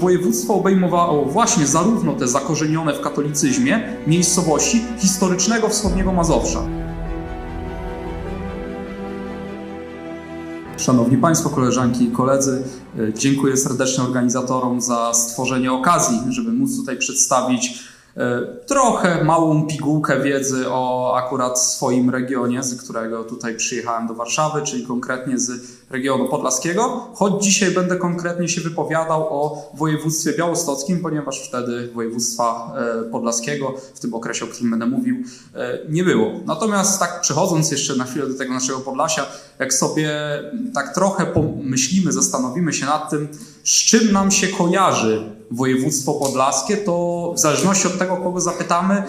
Województwo obejmowało właśnie zarówno te zakorzenione w katolicyzmie miejscowości historycznego wschodniego Mazowsza. Szanowni Państwo, koleżanki i koledzy, e, dziękuję serdecznie organizatorom za stworzenie okazji, żeby móc tutaj przedstawić trochę małą pigułkę wiedzy o akurat swoim regionie, z którego tutaj przyjechałem do Warszawy, czyli konkretnie z regionu podlaskiego, choć dzisiaj będę konkretnie się wypowiadał o województwie białostockim, ponieważ wtedy województwa e, podlaskiego w tym okresie, o którym będę mówił, e, nie było. Natomiast tak przechodząc jeszcze na chwilę do tego naszego Podlasia, jak sobie tak trochę pomyślimy, zastanowimy się nad tym, z czym nam się kojarzy województwo podlaskie, to w zależności od tego, kogo zapytamy, e,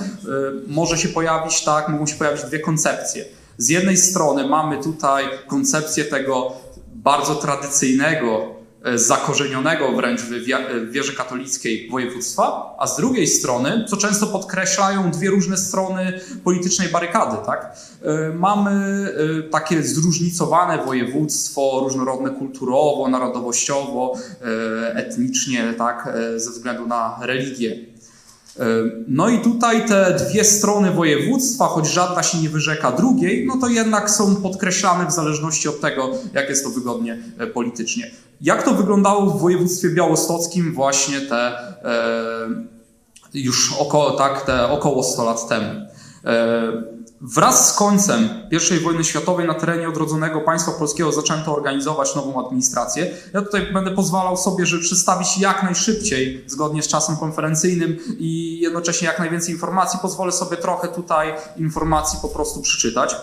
może się pojawić tak, mogą się pojawić dwie koncepcje. Z jednej strony mamy tutaj koncepcję tego bardzo tradycyjnego, zakorzenionego wręcz w wia- w wierze katolickiej województwa, a z drugiej strony, co często podkreślają dwie różne strony politycznej barykady, tak? E, Mamy e, takie zróżnicowane województwo, różnorodne kulturowo, narodowościowo, e, etnicznie, tak, e, ze względu na religię. No i tutaj te dwie strony województwa, choć żadna się nie wyrzeka drugiej, no to jednak są podkreślane w zależności od tego, jak jest to wygodnie e, politycznie. Jak to wyglądało w województwie białostockim właśnie te e, już około, tak, te około 100 lat temu. E, Wraz z końcem I wojny światowej na terenie odrodzonego państwa polskiego zaczęto organizować nową administrację. Ja tutaj będę pozwalał sobie, żeby przedstawić jak najszybciej, zgodnie z czasem konferencyjnym i jednocześnie jak najwięcej informacji. Pozwolę sobie trochę tutaj informacji po prostu przeczytać.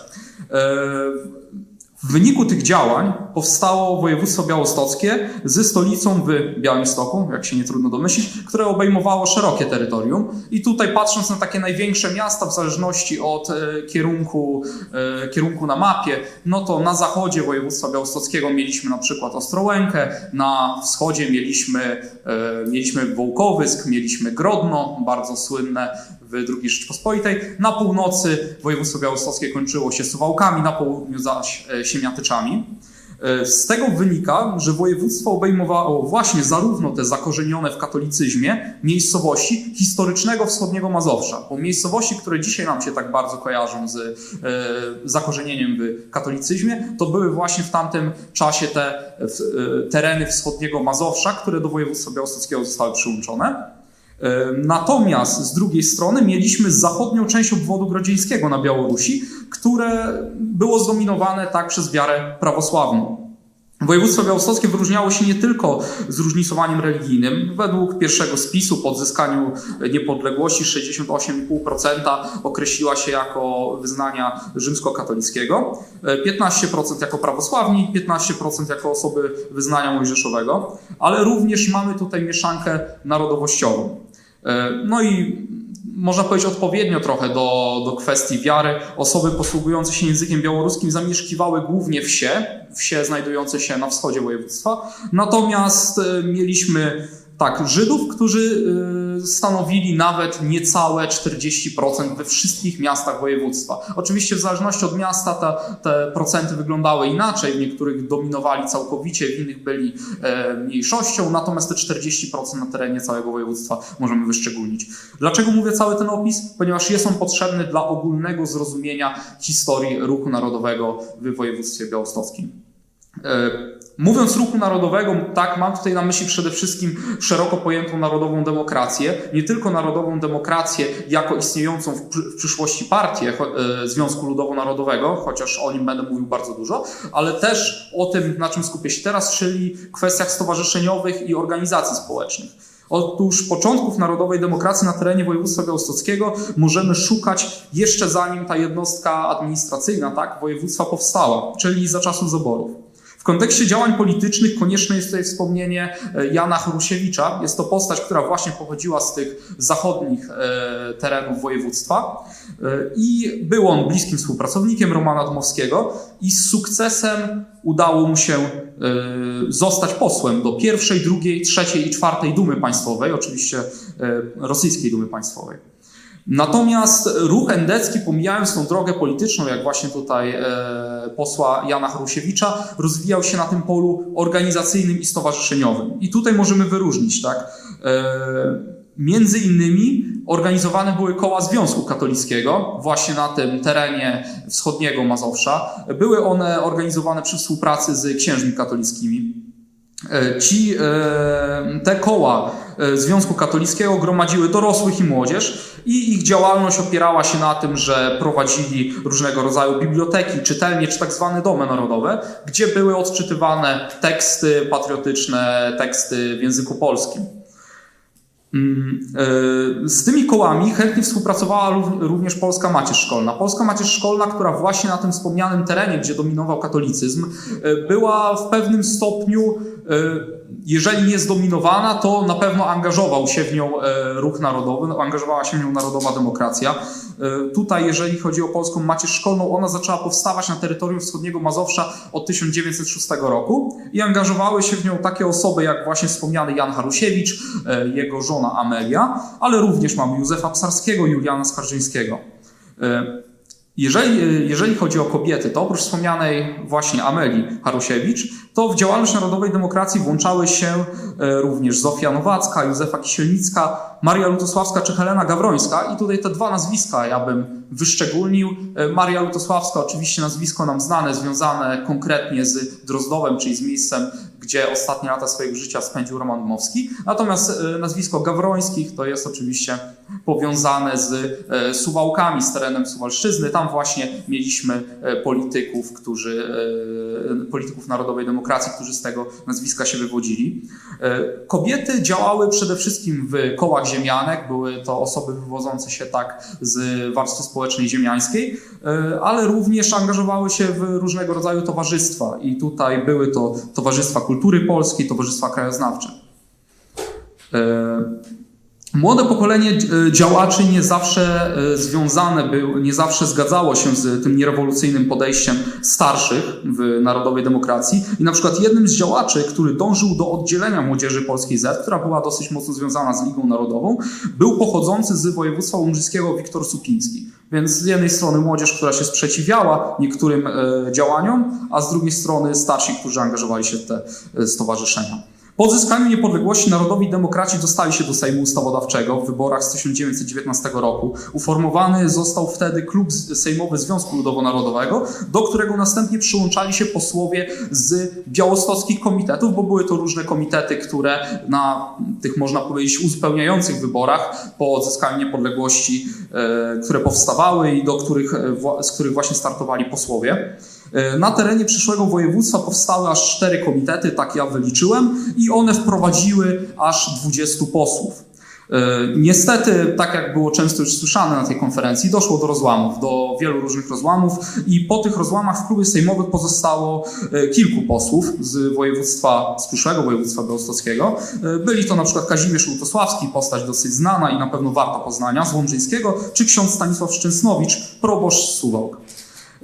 W wyniku tych działań powstało województwo białostockie ze stolicą w Białymstoku, jak się nie trudno domyślić, które obejmowało szerokie terytorium. I tutaj patrząc na takie największe miasta, w zależności od e, kierunku, e, kierunku na mapie, no to na zachodzie województwa białostockiego mieliśmy na przykład Ostrołękę, na wschodzie mieliśmy, e, mieliśmy Wołkowysk, mieliśmy Grodno, bardzo słynne II Rzeczpospolitej. Na północy województwo białostockie kończyło się Suwałkami, na południu zaś e, Siemiatyczami. E, Z tego wynika, że województwo obejmowało właśnie zarówno te zakorzenione w katolicyzmie miejscowości historycznego wschodniego Mazowsza, bo miejscowości, które dzisiaj nam się tak bardzo kojarzą z e, zakorzenieniem w katolicyzmie, to były właśnie w tamtym czasie te w, e, tereny wschodniego Mazowsza, które do województwa białostockiego zostały przyłączone. E, Natomiast z drugiej strony mieliśmy zachodnią część obwodu grodzieńskiego na Białorusi, które było zdominowane tak przez wiarę prawosławną. Województwo białostockie wyróżniało się nie tylko zróżnicowaniem religijnym. Według pierwszego spisu po odzyskaniu niepodległości 68,5% określiła się jako wyznania rzymskokatolickiego, e, 15% jako prawosławni, 15% jako osoby wyznania mojżeszowego, ale również mamy tutaj mieszankę narodowościową. E, No i można powiedzieć odpowiednio trochę do, do kwestii wiary. Osoby posługujące się językiem białoruskim zamieszkiwały głównie wsie, wsie znajdujące się na wschodzie województwa. Natomiast e, mieliśmy tak, Żydów, którzy e, stanowili nawet niecałe 40% we wszystkich miastach województwa. Oczywiście w zależności od miasta te, te procenty wyglądały inaczej. W niektórych dominowali całkowicie, w innych byli e, mniejszością, natomiast te 40% na terenie całego województwa możemy wyszczególnić. Dlaczego mówię cały ten opis? Ponieważ jest on potrzebny dla ogólnego zrozumienia historii ruchu narodowego w województwie białostockim. Mówiąc ruchu narodowego, tak, mam tutaj na myśli przede wszystkim szeroko pojętą narodową demokrację. Nie tylko narodową demokrację jako istniejącą w, przy- w przyszłości partię e, Związku Ludowo-Narodowego, chociaż o nim będę mówił bardzo dużo, ale też o tym, na czym skupię się teraz, czyli kwestiach stowarzyszeniowych i organizacji społecznych. Otóż początków narodowej demokracji na terenie województwa białostockiego możemy szukać jeszcze zanim ta jednostka administracyjna, tak, województwa powstała, czyli za czasów zaborów. Kontekście działań politycznych konieczne jest tutaj wspomnienie e, Jana Chorusiewicza. Jest to postać, która właśnie pochodziła z tych zachodnich e, terenów województwa E, i był on bliskim współpracownikiem Romana Dmowskiego i z sukcesem udało mu się zostać posłem do pierwszej, drugiej, trzeciej i czwartej Dumy Państwowej, oczywiście rosyjskiej Dumy Państwowej. Natomiast ruch endecki, pomijając tą drogę polityczną, jak właśnie tutaj e, posła Jana Harusiewicza, rozwijał się na tym polu organizacyjnym i stowarzyszeniowym. I tutaj możemy wyróżnić, tak? E, Między innymi organizowane były koła Związku Katolickiego właśnie na tym terenie wschodniego Mazowsza. Były one organizowane przy współpracy z księżmi katolickimi. E, Ci, te koła Związku Katolickiego gromadziły dorosłych i młodzież i ich działalność opierała się na tym, że prowadzili różnego rodzaju biblioteki, czytelnie czy tak zwane domy narodowe, gdzie były odczytywane teksty patriotyczne, teksty w języku polskim. Mm, e, Z tymi kołami chętnie współpracowała rów- również Polska Macierz Szkolna. Polska Macierz Szkolna, która właśnie na tym wspomnianym terenie, gdzie dominował katolicyzm, e, była w pewnym stopniu, e, jeżeli nie zdominowana, to na pewno angażował się w nią e, ruch narodowy, no, angażowała się w nią narodowa demokracja. E, Tutaj, jeżeli chodzi o Polską Macierz Szkolną, ona zaczęła powstawać na terytorium wschodniego Mazowsza od 1906 roku i angażowały się w nią takie osoby jak właśnie wspomniany Jan Harusiewicz, e, jego żona Amelia, ale również mamy Józefa Psarskiego, Juliana Skarżyńskiego. Jeżeli, jeżeli chodzi o kobiety, to oprócz wspomnianej właśnie Ameli Harusiewicz, to w działalność Narodowej Demokracji włączały się e, również Zofia Nowacka, Józefa Kisielnicka, Maria Lutosławska czy Helena Gawrońska. I tutaj te dwa nazwiska ja bym wyszczególnił. E, Maria Lutosławska, oczywiście nazwisko nam znane, związane konkretnie z Drozdowem, czyli z miejscem, gdzie ostatnie lata swojego życia spędził Roman Dmowski. Natomiast e, nazwisko Gawrońskich to jest oczywiście powiązane z e, Suwałkami, z terenem Suwalszczyzny. Tam właśnie mieliśmy e, polityków, którzy, polityków Narodowej Demokracji, którzy z tego nazwiska się wywodzili. Kobiety działały przede wszystkim w kołach ziemianek, były to osoby wywodzące się tak z warstwy społecznej ziemiańskiej, ale również angażowały się w różnego rodzaju towarzystwa i tutaj były to towarzystwa kultury polskiej, towarzystwa krajoznawcze. Młode pokolenie e, działaczy nie zawsze e, związane był, nie zawsze zgadzało się z tym nierewolucyjnym podejściem starszych w narodowej demokracji. I na przykład jednym z działaczy, który dążył do oddzielenia młodzieży polskiej Z, która była dosyć mocno związana z Ligą Narodową, był pochodzący z województwa łomżyskiego Wiktor Supiński. Więc z jednej strony młodzież, która się sprzeciwiała niektórym e, działaniom, a z drugiej strony starsi, którzy angażowali się w te stowarzyszenia. Po odzyskaniu niepodległości narodowi demokraci dostali się do Sejmu Ustawodawczego w wyborach z 1919 roku. Uformowany został wtedy klub sejmowy Związku Ludowo-Narodowego, do którego następnie przyłączali się posłowie z białostockich komitetów, bo były to różne komitety, które na tych, można powiedzieć, uzupełniających wyborach po odzyskaniu niepodległości, e, które powstawały i do których, e, z których właśnie startowali posłowie. E, Na terenie przyszłego województwa powstały aż cztery komitety, tak ja wyliczyłem, i one wprowadziły aż 20 posłów. E, Niestety, tak jak było często już słyszane na tej konferencji, doszło do rozłamów, do wielu różnych rozłamów i po tych rozłamach w klubie sejmowych pozostało e, kilku posłów z województwa, z przyszłego województwa białostockiego. Byli to na przykład Kazimierz Łutosławski, postać dosyć znana i na pewno warta poznania, z Łomżyńskiego, czy ksiądz Stanisław Szczęsnowicz, proboszcz Suwałk.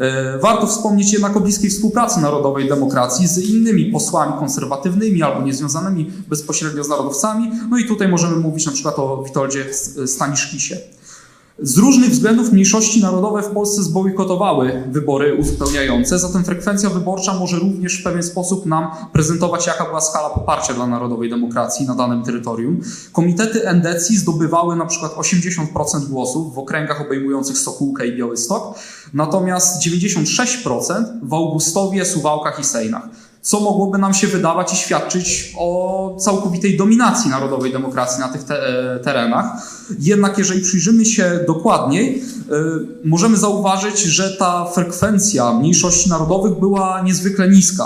E, Warto wspomnieć jednak o bliskiej współpracy narodowej demokracji z innymi posłami konserwatywnymi albo niezwiązanymi bezpośrednio z narodowcami. No i tutaj możemy mówić na przykład o Witoldzie Staniszkisie. Z różnych względów mniejszości narodowe w Polsce zbojkotowały wybory uzupełniające, zatem frekwencja wyborcza może również w pewien sposób nam prezentować, jaka była skala poparcia dla narodowej demokracji na danym terytorium. Komitety endecji zdobywały na przykład 80% głosów w okręgach obejmujących Sokółkę i Białystok, natomiast 96% w Augustowie, Suwałkach i Sejnach co mogłoby nam się wydawać i świadczyć o całkowitej dominacji narodowej demokracji na tych te, e, terenach. Jednak jeżeli przyjrzymy się dokładniej, e, możemy zauważyć, że ta frekwencja mniejszości narodowych była niezwykle niska.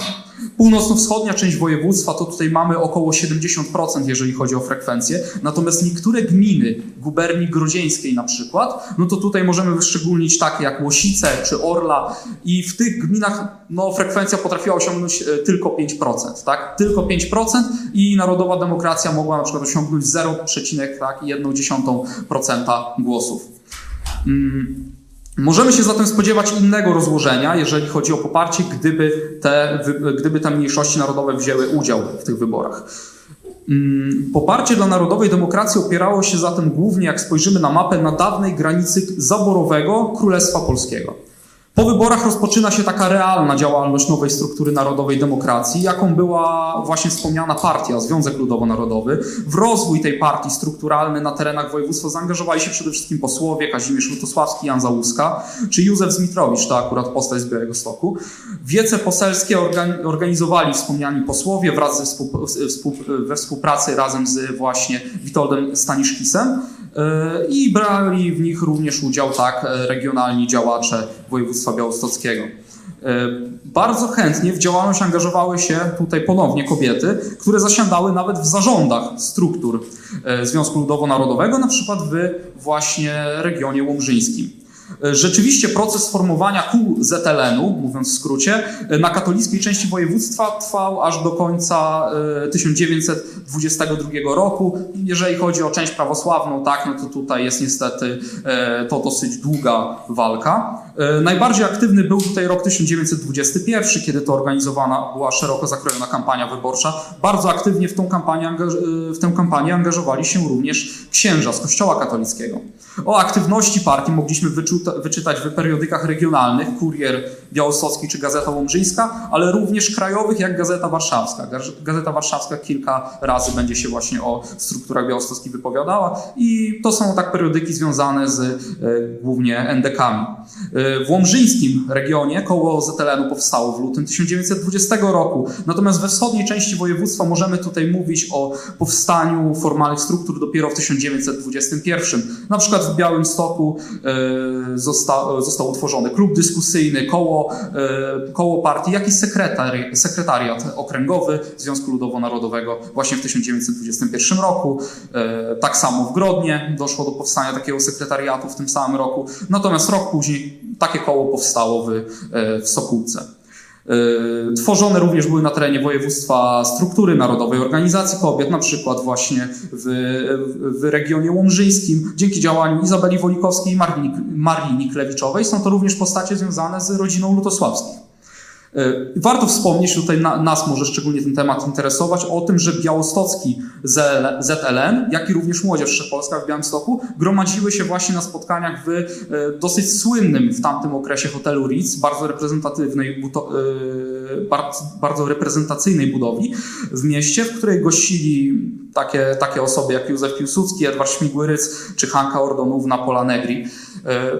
Północno-wschodnia część województwa to tutaj mamy około 70%, jeżeli chodzi o frekwencję. Natomiast niektóre gminy guberni grodzieńskiej na przykład, no to tutaj możemy wyszczególnić takie jak Łosice czy Orla i w tych gminach no, frekwencja potrafiła osiągnąć e, tylko 5%, tak? Tylko 5% i narodowa demokracja mogła na przykład osiągnąć 0,1% głosów. Mm, Możemy się zatem spodziewać innego rozłożenia, jeżeli chodzi o poparcie, gdyby te, gdyby te mniejszości narodowe wzięły udział w tych wyborach. Mm, Poparcie dla narodowej demokracji opierało się zatem głównie, jak spojrzymy na mapę, na dawnej granicy zaborowego Królestwa Polskiego. Po wyborach rozpoczyna się taka realna działalność nowej struktury narodowej demokracji, jaką była właśnie wspomniana partia, Związek Ludowo-Narodowy. W rozwój tej partii strukturalny na terenach województwa zaangażowali się przede wszystkim posłowie Kazimierz Lutosławski, Jan Załuska, czy Józef Zmitrowicz, to akurat postać z Białego Stoku. Wiece poselskie organ- organizowali wspomniani posłowie wraz ze współ- we współpracy razem z właśnie Witoldem Staniszkisem. E, I brali w nich również udział tak regionalni działacze województwa białostockiego. E, Bardzo chętnie w działalność angażowały się tutaj ponownie kobiety, które zasiadały nawet w zarządach struktur e, Związku Ludowo-Narodowego, na przykład w właśnie regionie łomżyńskim. E, Rzeczywiście proces formowania kół ZLN-u, mówiąc w skrócie, e, na katolickiej części województwa trwał aż do końca e, 1922 roku. Jeżeli chodzi o część prawosławną, tak, no to tutaj jest niestety e, to dosyć długa walka. E, Najbardziej aktywny był tutaj rok 1921, kiedy to organizowana była szeroko zakrojona kampania wyborcza. Bardzo aktywnie w, tą kampanię, e, w tę kampanię angażowali się również księża z Kościoła katolickiego. O aktywności partii mogliśmy wyczytać w periodykach regionalnych, Kurier Białostocki czy Gazeta Łomżyńska, ale również krajowych jak Gazeta Warszawska. Gazeta Warszawska kilka razy będzie się właśnie o strukturach białostockich wypowiadała i to są tak periodyki związane z e, głównie endekami. E, w łomżyńskim regionie koło ZLN-u powstało w lutym 1920 roku, natomiast we wschodniej części województwa możemy tutaj mówić o powstaniu formalnych struktur dopiero w 1921. Na przykład w Białymstoku e, zosta, został utworzony klub dyskusyjny, koło, e, koło partii, jak i sekretari, sekretariat okręgowy Związku Ludowo-Narodowego właśnie w 1921 roku. E, tak samo w Grodnie doszło do powstania takiego sekretariatu w tym samym roku. Natomiast rok później takie koło powstało w, e, w Sokółce. E, Tworzone również były na terenie województwa struktury narodowej organizacji kobiet, na przykład właśnie w, w regionie łomżyńskim. Dzięki działaniu Izabeli Wolikowskiej i Marii, Niklewiczowej są to również postacie związane z rodziną Lutosławskich. E, Warto wspomnieć, tutaj na, nas może szczególnie ten temat interesować, o tym, że białostocki ZL, ZLN, jak i również Młodzież Wszechpolska w Białymstoku gromadziły się właśnie na spotkaniach w e, dosyć słynnym w tamtym okresie hotelu Ritz, bardzo reprezentatywnej, e, bardzo, reprezentacyjnej budowli w mieście, w której gościli takie, takie osoby jak Józef Piłsudski, Edward Śmigły-Rydz czy Hanka Ordonówna, Pola Negri.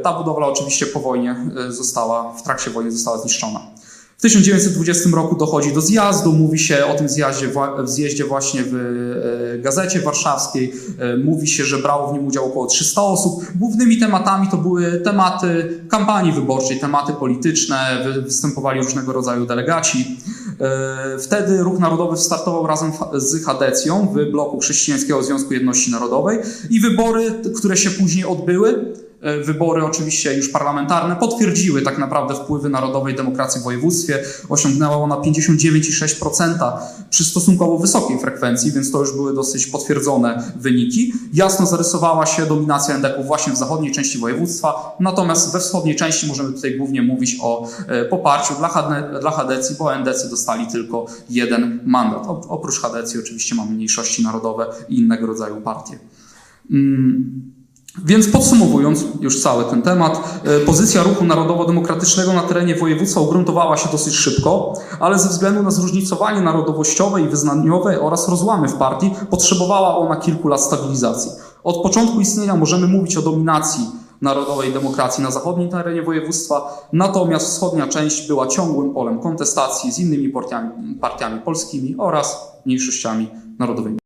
Ta budowla oczywiście po wojnie została, w trakcie wojny została zniszczona. W 1920 roku dochodzi do zjazdu, mówi się o tym w zjeździe właśnie w e, Gazecie Warszawskiej. E, Mówi się, że brało w nim udział około 300 osób. Głównymi tematami to były tematy kampanii wyborczej, tematy polityczne, wy- występowali różnego rodzaju delegaci. E, Wtedy Ruch Narodowy startował razem z Hadecją w bloku Chrześcijańskiego Związku Jedności Narodowej i wybory, które się później odbyły, wybory oczywiście już parlamentarne, potwierdziły tak naprawdę wpływy narodowej demokracji w województwie. Osiągnęła ona 59,6% przy stosunkowo wysokiej frekwencji, więc to już były dosyć potwierdzone wyniki. Jasno zarysowała się dominacja endeków właśnie w zachodniej części województwa, natomiast we wschodniej części możemy tutaj głównie mówić o e, poparciu dla, Hade, dla Hadecji, bo endecy dostali tylko jeden mandat. Oprócz Hadecji oczywiście mamy mniejszości narodowe i innego rodzaju partie. Mm. Więc podsumowując już cały ten temat, e, pozycja ruchu narodowo-demokratycznego na terenie województwa ugruntowała się dosyć szybko, ale ze względu na zróżnicowanie narodowościowe i wyznaniowe oraz rozłamy w partii potrzebowała ona kilku lat stabilizacji. Od początku istnienia możemy mówić o dominacji narodowej demokracji na zachodnim terenie województwa, natomiast wschodnia część była ciągłym polem kontestacji z innymi partiami, partiami polskimi oraz mniejszościami narodowymi.